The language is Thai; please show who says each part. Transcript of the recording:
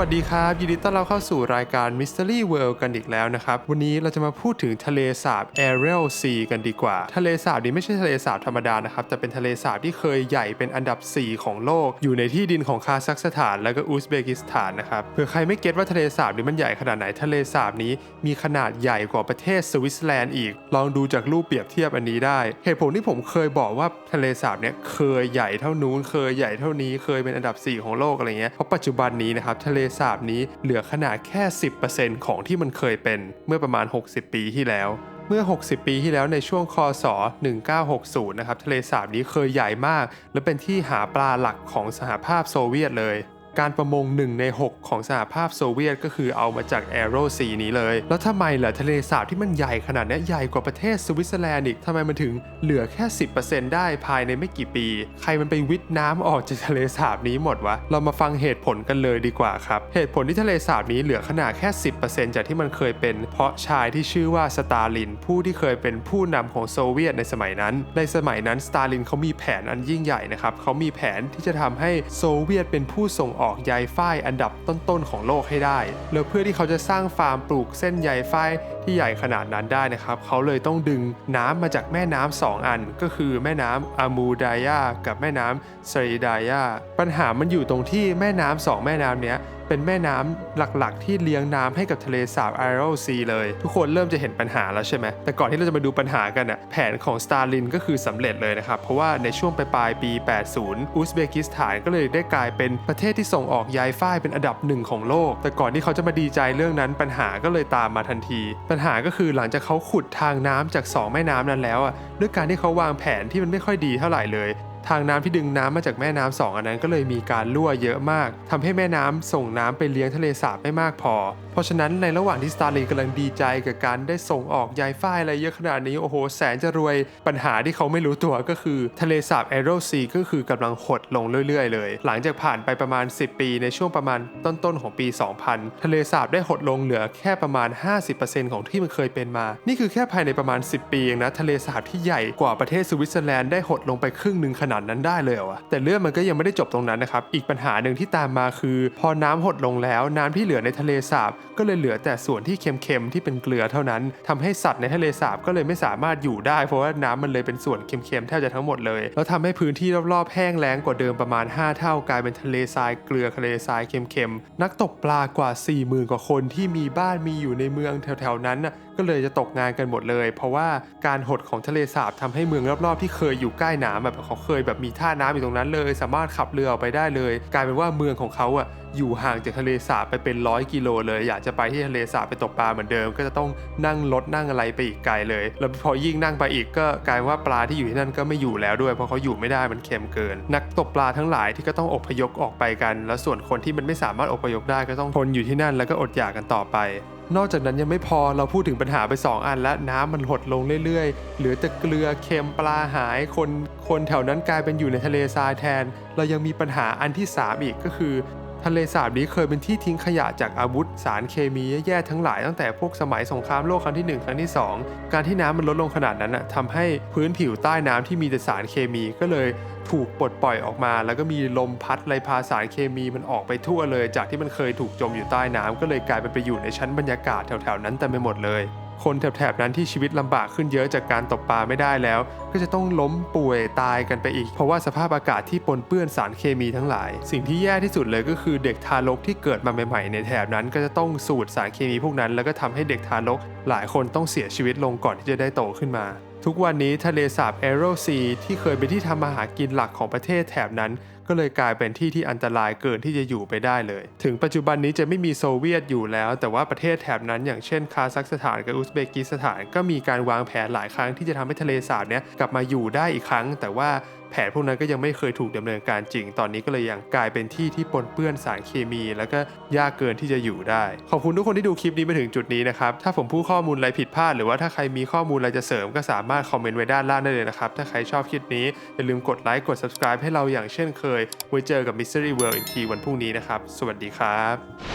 Speaker 1: วัสดีครับ ยินดีต้อนรับเข้าสู่รายการ Mystery World กันอีกแล้วนะครับ วันนี้เราจะมาพูดถึงทะเลสาบ Ariel Sea กันดีกว่า ทะเลสาบนี้ไม่ใช่ทะเลสาบธรรมดานะครับ แต่เป็นทะเลสาบที่เคยใหญ่เป็นอันดับ 4 ของโลก อยู่ในที่ดินของคาซัคสถานและก็อุซเบกิสถานนะครับเผื่อใครไม่เก็ตว่าทะเลสาบนี้มันใหญ่ขนาดไหนทะเลสาบนี้มีขนาดใหญ่กว่าประเทศสวิตเซอร์แลนด์อีก ลองดูจากรูปเปรียบเทียบอันนี้ได้ เหตุผลที่ผมเคยบอกว่าทะเลสาบเนี้ยเคยใหญ่เท่านู้นเคยใหญ่เท่านี้เคยเป็นอันดับ 4 ของโลกอะไรเงี้ยเพราะปัจจุบันนี้นะครับทะเลสาบนี้เหลือขนาดแค่ 10%ของที่มันเคยเป็นเมื่อประมาณ 60 ปีที่แล้วเมื่อ 60 ปีที่แล้วในช่วงคศ 1960 นะครับ ทะเลสาบนี้เคยใหญ่มาก และเป็นที่หาปลาหลักของสหภาพโซเวียตเลย การประมง 1 ใน 6 ของสหภาพโซเวียตก็คือเอามาจากแอโรซีนี้เลย แล้วทำไมล่ะทะเลสาบที่มันใหญ่ขนาดนี้ใหญ่กว่าประเทศสวิตเซอร์แลนด์อีกทำไมมันถึงเหลือแค่ 10%ได้ภายในไม่กี่ปี ใครมันไปวิทน้ำออกจากทะเลสาบนี้หมดวะ เรามาฟังเหตุผลกันเลยดีกว่าครับ เหตุผลที่ทะเลสาบนี้เหลือขนาดแค่ 10%จากที่มันเคยเป็น เพราะชายที่ชื่อว่าสตาลิน ผู้ที่เคยเป็นผู้นำของโซเวียตในสมัยนั้น ในสมัยนั้นสตาลินเขามีแผนอันยิ่งใหญ่นะครับเขามีแผนที่จะทำให้โซเวียตเป็นผู้ส่งออกออกใยฝ้ายอันดับต้นๆของโลกให้ได้ แล้วเพื่อที่เขาจะสร้างฟาร์มปลูกเส้นใยฝ้ายที่ใหญ่ขนาดนั้นได้นะครับ เขาเลยต้องดึงน้ำมาจากแม่น้ำสองอัน ก็คือแม่น้ำอามูดายากับแม่น้ำสรีดายาปัญหามันอยู่ตรงที่แม่น้ำสองแม่น้ำเนี้ย เป็นแม่น้ำหลักๆ ที่เลี้ยงน้ำให้กับทะเลสาบไอโรซีเลย ทุกคนเริ่มจะเห็นปัญหาแล้วใช่ไหม แต่ก่อนที่เราจะมาดูปัญหากันน่ะแผนของสตาลินก็คือสำเร็จเลยนะครับ เพราะว่าในช่วงปลายปี 80 อุซเบกิสถานก็เลยได้กลายเป็นประเทศที่ส่งออกใยฝ้ายเป็นอันดับหนึ่งของโลก แต่ก่อนที่เขาจะมาดีใจเรื่องนั้นปัญหาก็เลยตามมาทันที ปัญหาก็คือหลังจากเขาขุดทางน้ำจากสองแม่น้ำนั้นแล้วอะด้วยการที่เขาวางแผนที่มันไม่ค่อยดีเท่าไหร่เลย ทางน้ำที่ดึงน้ำมาจากแม่น้ำสองอันนั้นก็เลยมีการรั่วเยอะมากทำให้แม่น้ำส่งน้ำไปเลี้ยงทะเลสาบไม่มากพอ เพราะฉะนั้นในระหว่างที่สตาร์ลินกำลังดีใจกับการได้ส่งออกใยฝ้ายอะไรเยอะขนาดนี้โอ้โหแสนจะรวย ปัญหาที่เขาไม่รู้ตัวก็คือทะเลสาบแอโรซีก็คือกำลังหดลงเรื่อยๆ เลย หลังจากผ่านไปประมาณ 10 ปีในช่วงประมาณต้นๆของปี 2000 ทะเลสาบได้หดลงเหลือแค่ประมาณ 50%ของที่มันเคยเป็นมา นี่คือแค่ภายในประมาณ 10 ปีเองนะทะเลสาบที่ใหญ่กว่าประเทศสวิตเซอร์แลนด์ได้หดลงไปครึ่งหนึ่งขนาดนั้นได้เลยเหรอวะแต่เรื่องมันก็ยังไม่ได้จบตรงนั้นนะครับ อีกปัญหาหนึ่งที่ตามมาคือ พอน้ำหดลงแล้ว น้ำที่เหลือในทะเลสาบก็เลยเหลือแต่ส่วนที่เค็มๆที่เป็นเกลือเท่านั้นทำให้สัตว์ในทะเลสาบก็เลยไม่สามารถอยู่ได้ เพราะว่าน้ำมันเลยเป็นส่วนเค็มๆแทบจะทั้งหมดเลย แล้วทำให้พื้นที่รอบๆแห้งแล้งกว่าเดิมประมาณ 5 เท่ากลายเป็นทะเลทรายเกลือทะเลทรายเค็มๆนักตกปลากว่า 40,000 กว่าคนที่มีบ้านมีอยู่ในเมืองแถวๆนั้นก็เลยจะตกงานกันหมดเลย เพราะว่าการหดของทะเลสาบทำให้เมืองรอบๆที่เคยอยู่ใกล้น้ำแบบเขาเคยแบบมีท่าน้ำอยู่ตรงนั้นเลย สามารถขับเรือออกไปได้เลย กลายเป็นว่าเมืองของเขาอะอยู่ห่างจากทะเลสาบไปเป็นร้อยกิโลเลย อยากจะไปที่ทะเลสาบไปตกปลาเหมือนเดิม ก็จะต้องนั่งรถนั่งอะไรไปอีกไกลเลย แล้วพอยิ่งนั่งไปอีกก็กลายว่าปลาที่อยู่ที่นั่นก็ไม่อยู่แล้วด้วย เพราะเขาอยู่ไม่ได้มันเค็มเกิน นักตกปลาทั้งหลายที่ก็ต้องอพยพออกไปกัน แล้วส่วนคนที่มันไม่สามารถอพยพได้ก็ต้องทนอยู่ที่นั่นแล้วก็อดอยากกันต่อไปนอกจากนั้นยังไม่พอเราพูดถึงปัญหาไป 2 อันแล้วน้ำมันหดลงเรื่อยๆ เหลือแต่เกลือเค็มปลาหายคน คนแถวนั้นกลายเป็นอยู่ในทะเลทรายแทน เรายังมีปัญหาอันที่ 3 อีกก็คือ ทะเลสาบนี้เคยเป็นที่ทิ้งขยะจากอาวุธ สารเคมีแย่ๆทั้งหลายตั้งแต่พวกสมัยสงครามโลกครั้งที่ 1 ครั้งที่ 2 การที่น้ำมันลดลงขนาดนั้นนะทำให้พื้นผิวใต้น้ำที่มีแต่สารเคมีก็เลยถูกปลดปล่อยออกมา แล้วก็มีลมพัดไหลพาสารเคมีมันออกไปทั่วเลย จากที่มันเคยถูกจมอยู่ใต้น้ำก็เลยกลายเป็นไปอยู่ในชั้นบรรยากาศแถวๆนั้นเต็มไปหมดเลย คนแถบๆนั้นที่ชีวิตลำบากขึ้นเยอะจากการตกปลาไม่ได้แล้ว ก็จะต้องล้มป่วยตายกันไปอีก เพราะว่าสภาพอากาศที่ปนเปื้อนสารเคมีทั้งหลาย สิ่งที่แย่ที่สุดเลยก็คือเด็กทารกที่เกิดมาใหม่ๆในแถบนั้นก็จะต้องสูดสารเคมีพวกนั้น แล้วก็ทำให้เด็กทารกหลายคนต้องเสียชีวิตลงก่อนที่จะได้โตขึ้นมา ทุกวันนี้ทะเลสาบเอโรซีที่เคยเป็นที่ทำมาหากินหลักของประเทศแถบนั้น ก็เลยกลายเป็นที่ที่อันตรายเกินที่จะอยู่ไปได้เลย ถึงปัจจุบันนี้จะไม่มีโซเวียตอยู่แล้ว แต่ว่าประเทศแถบนั้น อย่างเช่นคาซัคสถานกับอุซเบกิสถานก็มีการวางแผนหลายครั้งที่จะทำให้ทะเลสาบเนี้ยกลับมาอยู่ได้อีกครั้ง แต่ว่า ผนพวกนั้นก็ยังไม่เคยถูกดำเนินการจริง ตอนนี้ก็เลยยังกลายเป็นที่ที่ปนเปื้อนสารเคมี แล้วก็ยากเกินที่จะอยู่ได้ ขอบคุณทุกคนที่ดูคลิปนี้มาถึงจุดนี้นะครับ ถ้าผมพูดข้อมูลอะไรผิดพลาด หรือว่าถ้าใครมีข้อมูลอะไรจะเสริมก็สามารถคอมเมนต์ไว้ด้านล่างได้เลยนะครับ ถ้าใครชอบคลิปนี้ อย่าลืมกดไลค์กด subscribe ให้เราอย่างเช่นเคย ไว้เจอกับ Mystery World อีกทีวันพรุ่งนี้นะครับ สวัสดีครับ